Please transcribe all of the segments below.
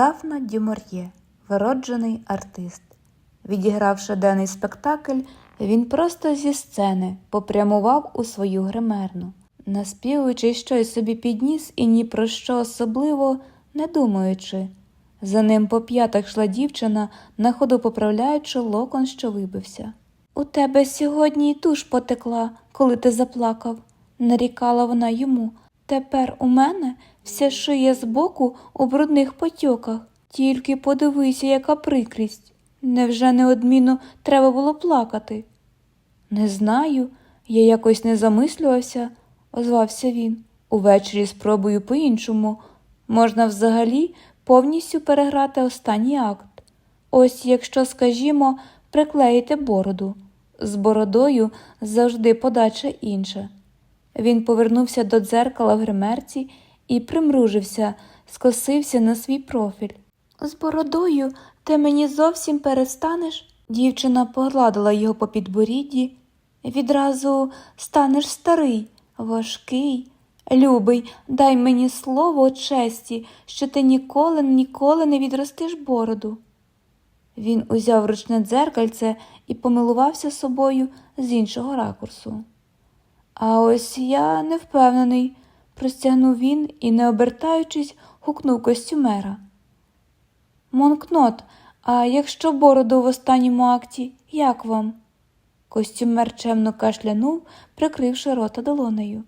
Дафна Дюмор'є, вироджений артист. Відігравши денний спектакль, він просто зі сцени попрямував у свою гримерну, наспівуючи щось собі підніс і ні про що особливо не думаючи. За ним по п'ятах йшла дівчина, на ходу поправляючи локон, що вибився. У тебе сьогодні й туш потекла, коли ти заплакав, нарікала вона йому. Тепер у мене вся шия збоку у брудних потьоках. Тільки подивися, яка прикрість. Невже неодмінно треба було плакати? Не знаю, я якось не замислювався, озвався він. Увечері спробую по-іншому. Можна взагалі повністю переграти останній акт. Ось якщо, скажімо, приклеїти бороду. З бородою завжди подача інша. Він повернувся до дзеркала в гримерці і примружився, скосився на свій профіль. З бородою ти мені зовсім перестанеш? Дівчина погладила його по підборідді. Відразу станеш старий, важкий. Любий, дай мені слово честі, що ти ніколи, ніколи не відростиш бороду. Він узяв ручне дзеркальце і помилувався собою з іншого ракурсу. А ось я не впевнений, простягнув він і, не обертаючись, гукнув костюмера. Монкнот, а якщо бороду в останньому акті, як вам? Костюмер чемно кашлянув, прикривши рота долонею.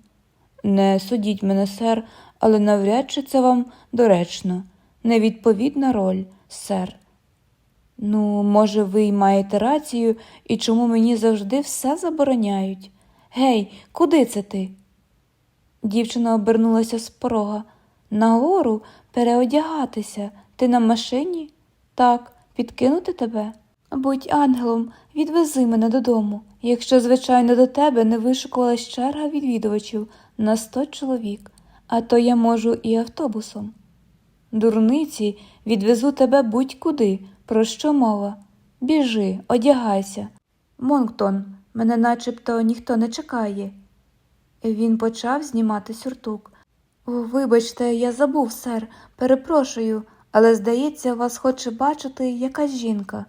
Не судіть мене, сер, але навряд чи це вам доречно. Невідповідна роль, сер. Ну, може, ви й маєте рацію, і чому мені завжди все забороняють? Гей, куди це ти? Дівчина обернулася з порога. Нагору переодягатися. Ти на машині? Так, підкинути тебе? Будь ангелом, відвези мене додому, якщо, звичайно, до тебе не вишукувалась черга відвідувачів на сто чоловік, а то я можу і автобусом. Дурниці, відвезу тебе будь-куди, про що мова? Біжи, одягайся. Монктон, мене начебто ніхто не чекає. Він почав знімати сюртук. «О, Вибачте, я забув, сер, перепрошую, але, здається, вас хоче бачити якась жінка.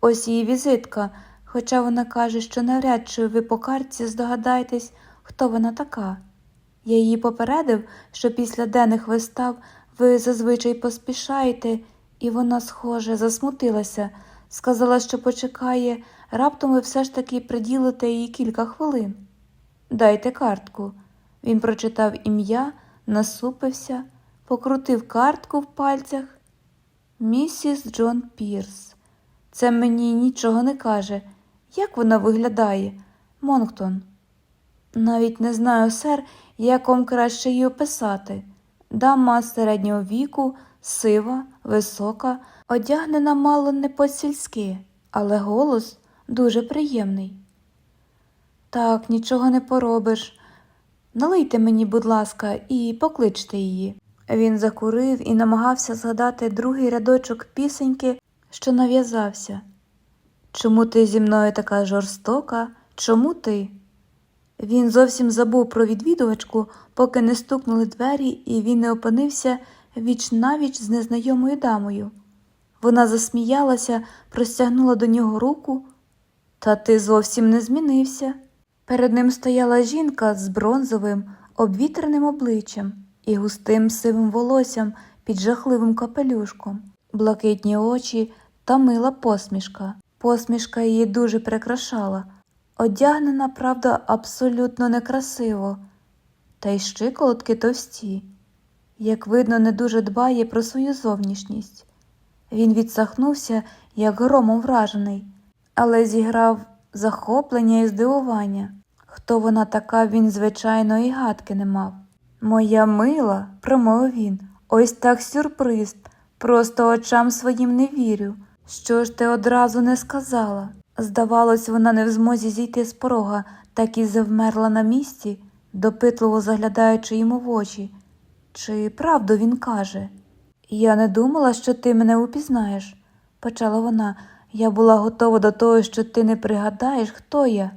Ось її візитка, хоча вона каже, що навряд чи ви по картці здогадаєтесь, хто вона така. Я її попередив, що після денних вистав ви зазвичай поспішаєте, і вона, схоже, засмутилася, сказала, що почекає, раптом ви все ж таки приділите їй кілька хвилин. Дайте картку. Він прочитав ім'я, насупився, покрутив картку в пальцях. Місіс Джон Пірс. Це мені нічого не каже. Як вона виглядає, Монктон? Навіть не знаю, сер, як вам краще її описати. Дама середнього віку, сива, висока, одягнена мало не по-сільськи, але голос дуже приємний. Так, нічого не поробиш. Налийте мені, будь ласка, і покличте її. Він закурив і намагався згадати другий рядочок пісеньки, що нав'язався. Чому ти зі мною така жорстока? Чому ти? Він зовсім забув про відвідувачку, поки не стукнули двері, і він не опинився віч навіч з незнайомою дамою. Вона засміялася, простягнула до нього руку. Та ти зовсім не змінився. Перед ним стояла жінка з бронзовим, обвітреним обличчям і густим сивим волоссям під жахливим капелюшком, блакитні очі та мила посмішка. Посмішка її дуже прикрашала, одягнена, правда, абсолютно некрасиво, та й щиколотки товсті. Як видно, не дуже дбає про свою зовнішність. Він відсахнувся, як громом вражений, але зіграв захоплення і здивування. Хто вона така, він, звичайно, і гадки не мав. Моя мила, промовив він, ось так сюрприз, просто очам своїм не вірю. Що ж ти одразу не сказала? Здавалось, вона не в змозі зійти з порога, так і завмерла на місці, допитливо заглядаючи йому в очі. Чи правду він каже? Я не думала, що ти мене упізнаєш, почала вона. Я була готова до того, що ти не пригадаєш, хто я.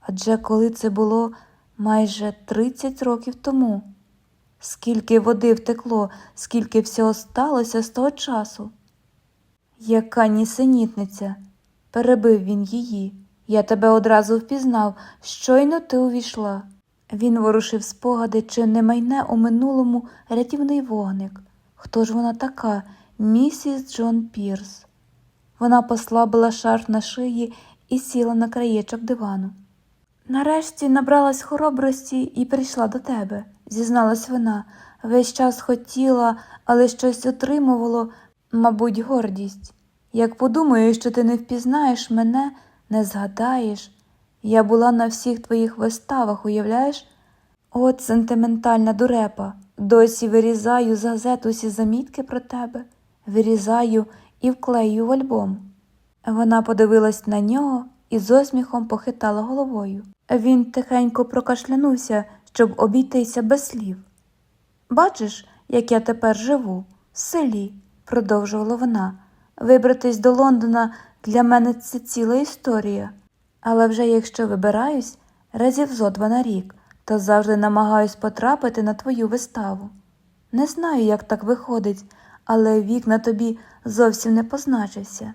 Адже коли це було майже 30 років тому. Скільки води втекло, скільки всього сталося з того часу. Яка нісенітниця, перебив він її. Я тебе одразу впізнав, щойно ти увійшла. Він ворушив спогади, чи не майне у минулому рятівний вогник. Хто ж вона така, місіс Джон Пірс? Вона послабила шарф на шиї і сіла на краєчок дивану. Нарешті набралась хоробрості і прийшла до тебе, зізналась вона. Весь час хотіла, але щось утримувало, мабуть, гордість. Як подумаю, що ти не впізнаєш мене, не згадаєш. Я була на всіх твоїх виставах, уявляєш? От сентиментальна дурепа. Досі вирізаю з газет усі замітки про тебе, вирізаю і вклею в альбом. Вона подивилась на нього і з осміхом похитала головою. Він тихенько прокашлянувся, щоб обійтися без слів. Бачиш, як я тепер живу, в селі, продовжувала вона. Вибратись до Лондона для мене це ціла історія. Але вже якщо вибираюсь разів зо два на рік, то завжди намагаюсь потрапити на твою виставу. Не знаю, як так виходить, але вік на тобі зовсім не позначився.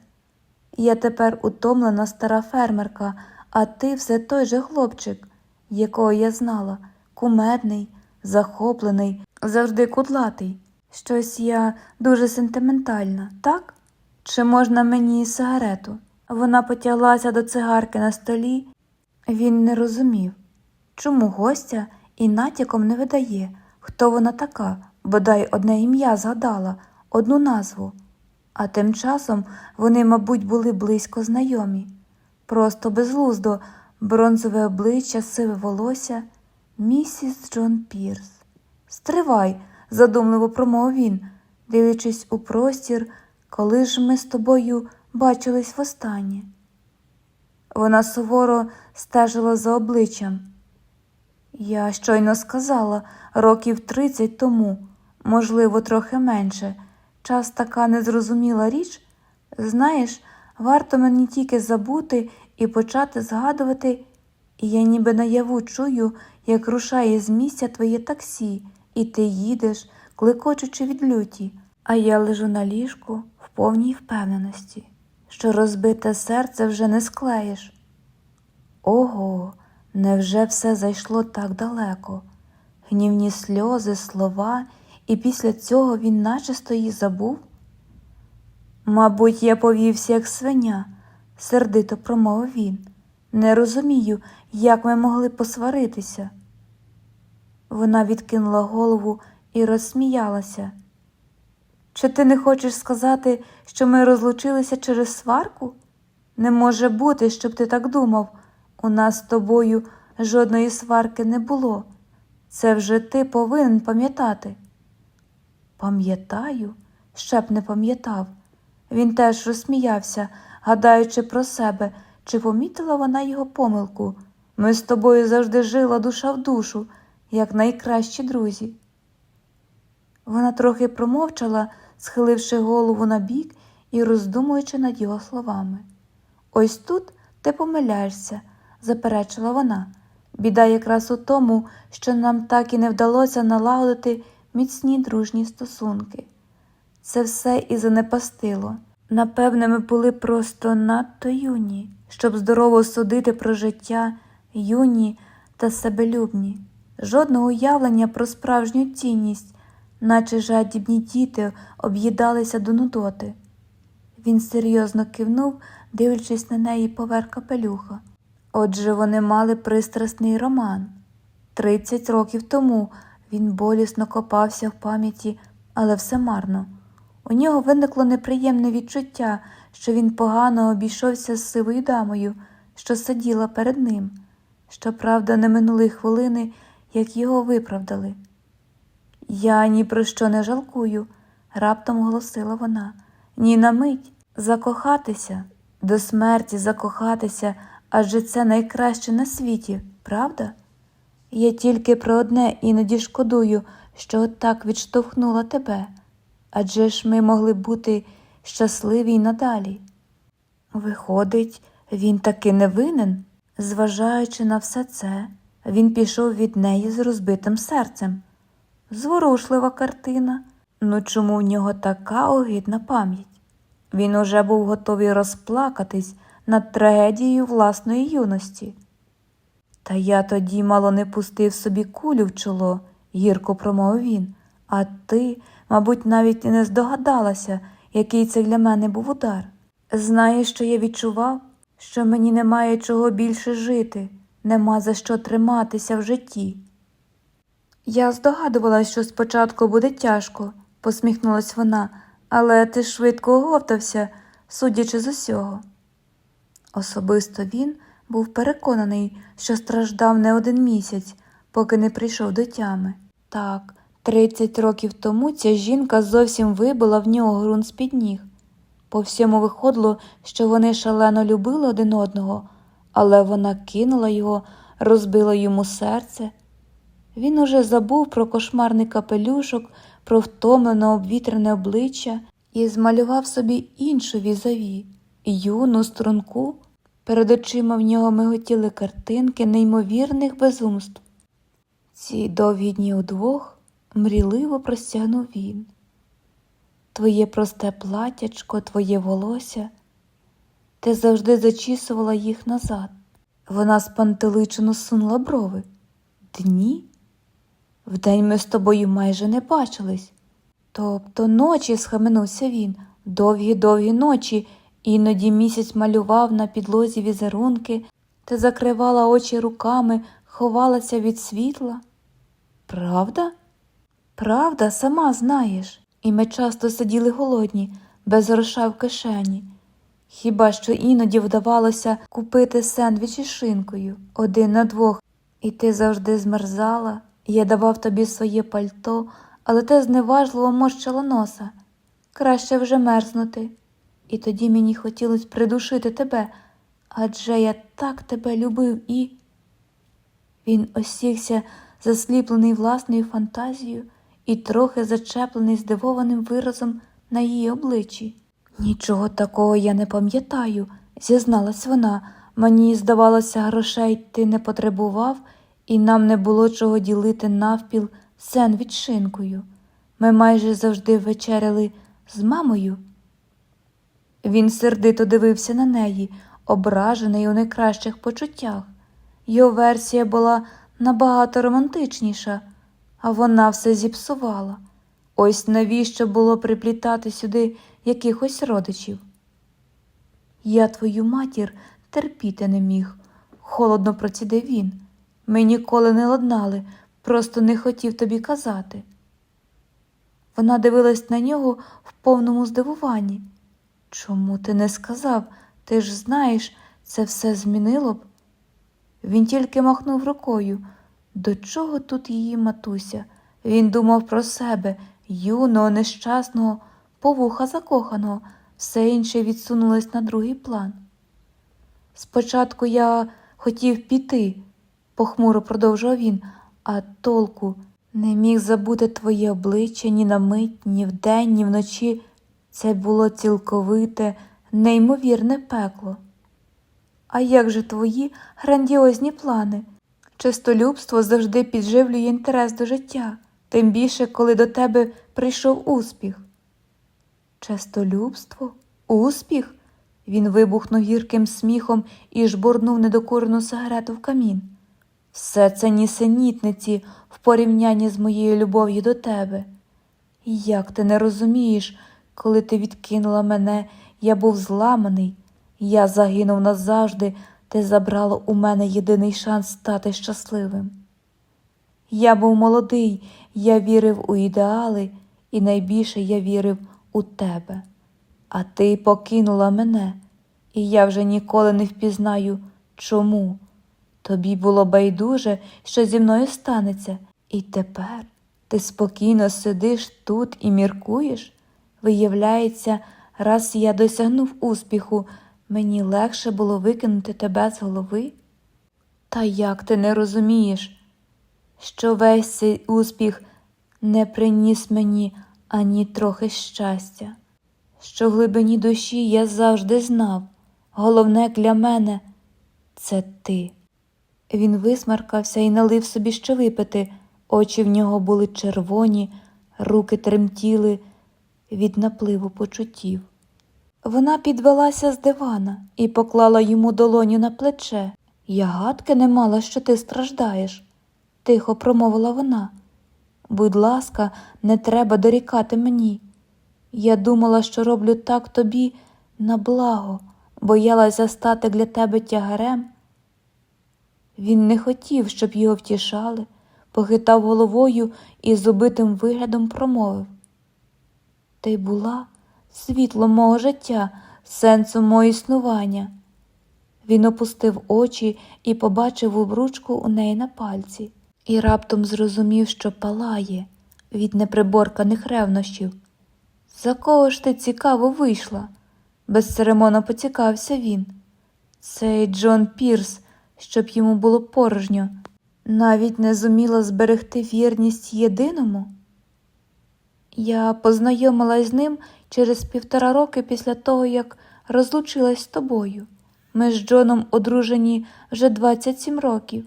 Я тепер утомлена стара фермерка, а ти все той же хлопчик, якого я знала, кумедний, захоплений, завжди кудлатий. Щось я дуже сентиментальна, так? Чи можна мені сигарету? Вона потяглася до цигарки на столі. Він не розумів, чому гостя і натяком не видає, хто вона така, бодай одне ім'я згадала, одну назву. А тим часом вони, мабуть, були близько знайомі. Просто безглуздо, бронзове обличчя, сиве волосся, місіс Джон Пірс. Стривай, задумливо промовив він, дивлячись у простір, коли ж ми з тобою бачились востаннє. Вона суворо стежила за обличчям. Я щойно сказала років тридцять тому, можливо, трохи менше. Час така незрозуміла річ. Знаєш, варто мені тільки забути і почати згадувати, і я ніби наяву чую, як рушає з місця твоє таксі, і ти їдеш, клекочучи від люті, а я лежу на ліжку в повній впевненості, що розбите серце вже не склеїш. Ого, невже все зайшло так далеко? Гнівні сльози, слова, і після цього він начисто її забув? Мабуть, я повівся, як свиня, сердито промовив він. Не розумію, як ми могли посваритися. Вона відкинула голову і розсміялася. Чи ти не хочеш сказати, що ми розлучилися через сварку? Не може бути, щоб ти так думав. У нас з тобою жодної сварки не було. Це вже ти повинен пам'ятати. Пам'ятаю, ще б не пам'ятав. Він теж розсміявся, гадаючи про себе, чи помітила вона його помилку. Ми з тобою завжди жила душа в душу, як найкращі друзі. Вона трохи промовчала, схиливши голову на бік і роздумуючи над його словами. Ось тут ти помиляєшся, заперечила вона. Біда якраз у тому, що нам так і не вдалося налагодити міцні дружні стосунки. Це все і занепастило. Напевне, ми були просто надто юні, щоб здорово судити про життя, юні та себелюбні, жодного уявлення про справжню цінність, наче жадібні діти об'їдалися до нудоти. Він серйозно кивнув, дивлячись на неї поверх капелюха. Отже, вони мали пристрасний роман. Тридцять років тому він болісно копався в пам'яті, але все марно. У нього виникло неприємне відчуття, що він погано обійшовся з сивою дамою, що сиділа перед ним. Щоправда, не минули хвилини, як його виправдали. Я ні про що не жалкую, раптом голосила вона. Ні на мить закохатися, до смерті закохатися, адже це найкраще на світі, правда? Я тільки про одне іноді шкодую, що отак відштовхнула тебе, адже ж ми могли бути щасливі й надалі. Виходить, він таки не винен, зважаючи на все це, він пішов від неї з розбитим серцем. Зворушлива картина. Ну чому в нього така огидна пам'ять? Він уже був готовий розплакатись над трагедією власної юності. Та я тоді мало не пустив собі кулю в чоло, гірко промовив він. А ти, мабуть, навіть і не здогадалася, який це для мене був удар. Знаєш, що я відчував, що мені немає чого більше жити, нема за що триматися в житті. Я здогадувалась, що спочатку буде тяжко, посміхнулась вона, але ти швидко оговтався, судячи з усього. Особисто він був переконаний, що страждав не один місяць, поки не прийшов до тями. Так, 30 років тому ця жінка зовсім вибила в нього ґрунт з-під ніг. По всьому виходило, що вони шалено любили один одного, але вона кинула його, розбила йому серце. Він уже забув про кошмарний капелюшок, про втомлене обвітрене обличчя і змалював собі іншу візові, юну струнку. Перед очима в нього миготіли картинки неймовірних безумств. Ці довгі дні удвох мріливо простягнув він. Твоє просте платячко, твоє волосся, ти завжди зачісувала їх назад. Вона спантеличено сунула брови. Дні? Вдень ми з тобою майже не бачились. Тобто ночі, схаменувся він, довгі-довгі ночі, іноді місяць малював на підлозі візерунки, ти закривала очі руками, ховалася від світла. Правда? Правда, сама знаєш. І ми часто сиділи голодні, без гроша в кишені. Хіба що іноді вдавалося купити сендвіч із шинкою один на двох, і ти завжди змерзала, я давав тобі своє пальто, але ти зневажливо морщила носа. Краще вже мерзнути. І тоді мені хотілося придушити тебе, адже я так тебе любив і. Він осікся, засліплений власною фантазією і трохи зачеплений здивованим виразом на її обличчі. Нічого такого я не пам'ятаю, зізналась вона. Мені здавалося, грошей ти не потребував, і нам не було чого ділити навпіл сендвіч шинкою. Ми майже завжди вечеряли з мамою. Він сердито дивився на неї, ображений у найкращих почуттях. Його версія була набагато романтичніша, а вона все зіпсувала. Ось навіщо було приплітати сюди якихось родичів. Я твою матір терпіти не міг, холодно процідив він. Ми ніколи не ладнали, просто не хотів тобі казати. Вона дивилась на нього в повному здивуванні. Чому ти не сказав? Ти ж знаєш, це все змінило б. Він тільки махнув рукою. До чого тут її матуся? Він думав про себе, юного, нещасного, повуха закоханого, все інше відсунулось на другий план. Спочатку я хотів піти, похмуро продовжував він, а толку не міг забути твоє обличчя ні на мить, ні вдень, ні вночі. Це було цілковите, неймовірне пекло. А як же твої грандіозні плани? Чистолюбство завжди підживлює інтерес до життя, тим більше, коли до тебе прийшов успіх. Чистолюбство? Успіх? Він вибухнув гірким сміхом і жбурнув недокурену сигарету в камін. Все це нісенітниці в порівнянні з моєю любов'ю до тебе. Як ти не розумієш, коли ти відкинула мене, я був зламаний, я загинув назавжди, ти забрала у мене єдиний шанс стати щасливим. Я був молодий, я вірив у ідеали, і найбільше я вірив у тебе. А ти покинула мене, і я вже ніколи не впізнаю, чому. Тобі було байдуже, що зі мною станеться, і тепер ти спокійно сидиш тут і міркуєш. Виявляється, раз я досягнув успіху, мені легше було викинути тебе з голови? Та як ти не розумієш, що весь цей успіх не приніс мені ані трохи щастя, що в глибині душі я завжди знав, головне для мене це ти. Він висмаркався і налив собі що випити, Очі в нього були червоні, руки тремтіли від напливу почуттів. Вона підвелася з дивана і поклала йому долоню на плече. Я гадки не мала, що ти страждаєш, тихо промовила вона. Будь ласка, не треба дорікати мені. Я думала, що роблю так тобі на благо, боялася стати для тебе тягарем. Він не хотів, щоб його втішали, похитав головою і з убитим виглядом промовив. Ти була світлом мого життя, сенсом мого існування. Він опустив очі і побачив обручку у неї на пальці, і раптом зрозумів, що палає від неприборканих ревнощів. За кого ж ти цікаво вийшла? безцеремонно поцікався він. Цей Джон Пірс, щоб йому було порожньо, навіть не зуміла зберегти вірність єдиному. Я познайомилась з ним через півтора роки після того, як розлучилась з тобою. Ми з Джоном одружені вже 27 років.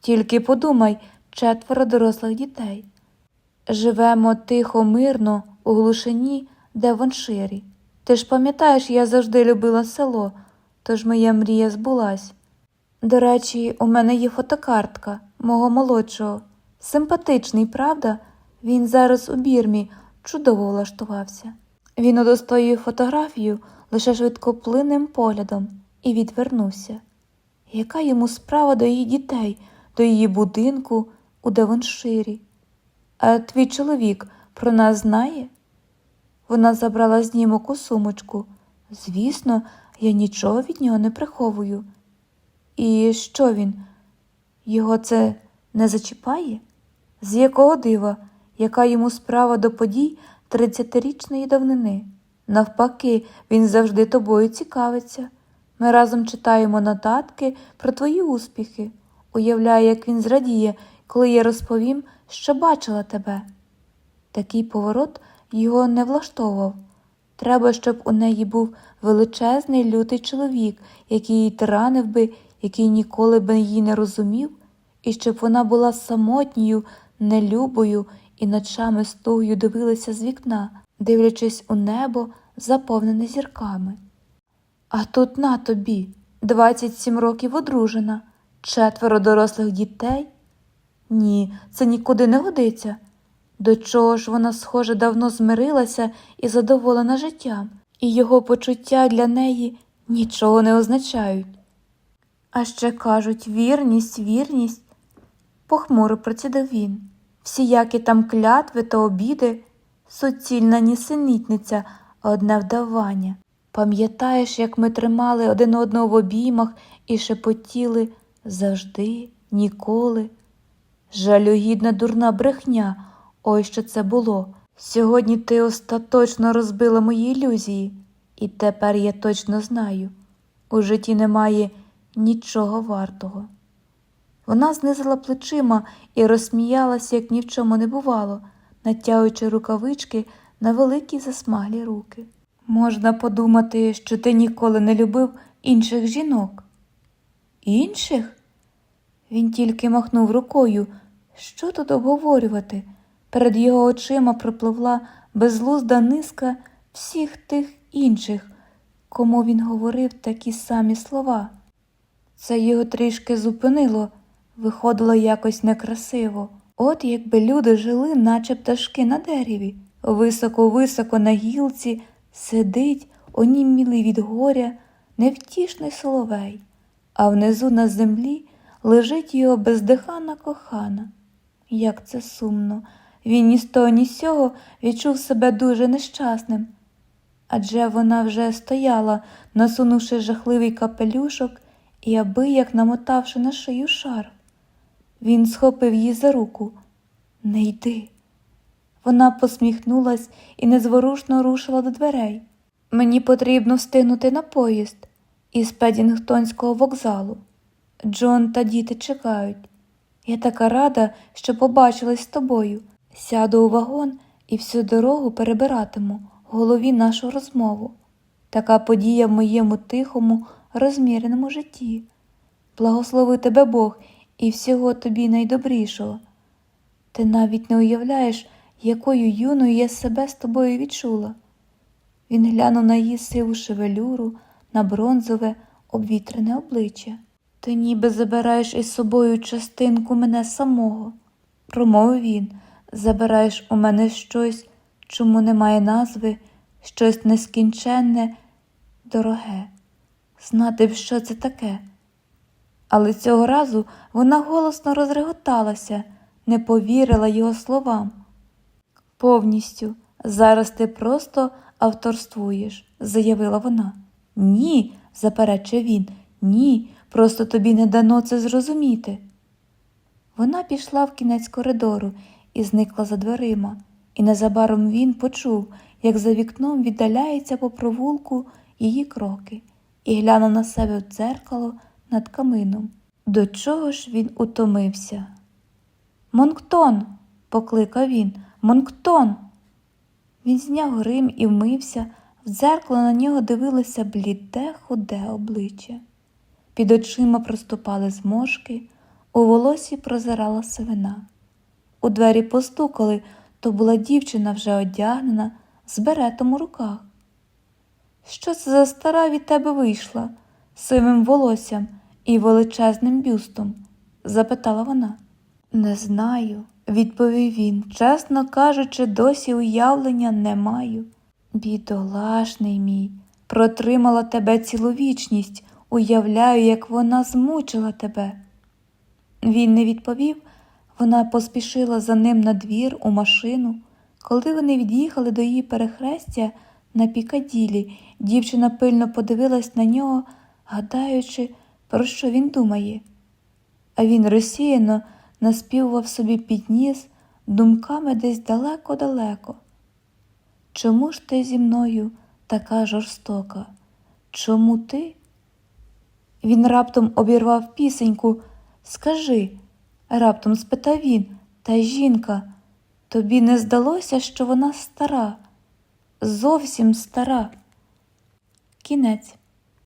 Тільки подумай, четверо дорослих дітей. Живемо тихо, мирно, у глушині, Девонширі. Ти ж пам'ятаєш, я завжди любила село, тож моя мрія збулась. До речі, у мене є фотокартка мого молодшого. Симпатичний, правда? Він зараз у бірмі чудово влаштувався. Він удостоює фотографію лише швидкоплинним поглядом і відвернувся. Яка йому справа до її дітей, до її будинку у Девонширі? А твій чоловік про нас знає? Вона забрала знімок у сумочку. Звісно, я нічого від нього не приховую. І що він? Його це не зачіпає? З якого дива, яка йому справа до подій тридцятирічної давнини? Навпаки, він завжди тобою цікавиться. Ми разом читаємо нотатки про твої успіхи. Уявляю, як він зрадіє, коли я розповім, що бачила тебе. Такий поворот його не влаштовував. Треба, щоб у неї був величезний лютий чоловік, який її тиранив би, який ніколи б її не розумів, і щоб вона була самотньою, нелюбою і ночами з тугою дивилася з вікна, дивлячись у небо, заповнене зірками. А тут на тобі 27 років одружена, четверо дорослих дітей. Ні, це нікуди не годиться. До чого ж вона, схоже, давно змирилася і задоволена життям, і його почуття для неї нічого не означають. А ще кажуть вірність, вірність, похмуро процідив він. Всіякі там клятви та обіди, суцільна нісенітниця, одне вдавання. Пам'ятаєш, як ми тримали один одного в обіймах і шепотіли завжди, ніколи. Жалюгідна дурна брехня, ой що це було. Сьогодні ти остаточно розбила мої ілюзії, і тепер я точно знаю у житті немає нічого вартого. Вона знизила плечима і розсміялася, як ні в чому не бувало, натягуючи рукавички на великі засмаглі руки. Можна подумати, що ти ніколи не любив інших жінок. Інших? Він тільки махнув рукою. Що тут обговорювати? Перед його очима пропливла безлузда низка всіх тих інших, кому він говорив такі самі слова. Це його трішки зупинило, виходило якось некрасиво. От якби люди жили, наче пташки на дереві, високо-високо на гілці, сидить, онімілий від горя, невтішний соловей, а внизу на землі лежить його бездихана кохана. Як це сумно, він ні з того, ні з сього відчув себе дуже нещасним. Адже вона вже стояла, насунувши жахливий капелюшок і аби як намотавши на шию шар. Він схопив її за руку. Не йди. Вона посміхнулась і незворушно рушила до дверей. Мені потрібно встигнути на поїзд із Педінгтонського вокзалу. Джон та діти чекають. Я така рада, що побачилась з тобою. Сяду у вагон і всю дорогу перебиратиму в голові нашу розмову. Така подія в моєму тихому, розміреному житті. Благослови тебе Бог і всього тобі найдобрішого. Ти навіть не уявляєш, якою юною я себе з тобою відчула. Він глянув на її сиву шевелюру, на бронзове, обвітрене обличчя. Ти ніби забираєш із собою частинку мене самого, промовив він, забираєш у мене щось, чому немає назви, щось нескінченне, дороге. Знати б, що це таке. Але цього разу вона голосно розреготалася, не повірила його словам. Повністю, зараз ти просто авторствуєш, заявила вона. Ні, заперечив він, ні, просто тобі не дано це зрозуміти. Вона пішла в кінець коридору і зникла за дверима, і незабаром він почув, як за вікном віддаляється по провулку її кроки, і глянув на себе в дзеркало над камином. До чого ж він утомився? Монктон, покликав він, Монктон. Він зняв грим і вмився, в дзеркало на нього дивилося бліде худе обличчя. Під очима проступали зморшки, у волосі прозирала сивина. У двері постукали, то була дівчина вже одягнена з беретом у руках. Що це за стара від тебе вийшла, сивим волоссям і величезним бюстом? запитала вона. Не знаю, відповів він, чесно кажучи, досі уявлення не маю. Бідолашний мій, протримала тебе цілу вічність, уявляю, як вона змучила тебе. Він не відповів, вона поспішила за ним на двір у машину. Коли вони від'їхали до її перехрестя на Пікаділі, дівчина пильно подивилась на нього, гадаючи, про що він думає. А він розсіяно наспівував собі під ніс думками десь далеко-далеко. Чому ж ти зі мною така жорстока? Чому ти? Він раптом обірвав пісеньку. Скажи, раптом спитав він, та жінка, тобі не здалося, що вона стара, зовсім стара. Кінець.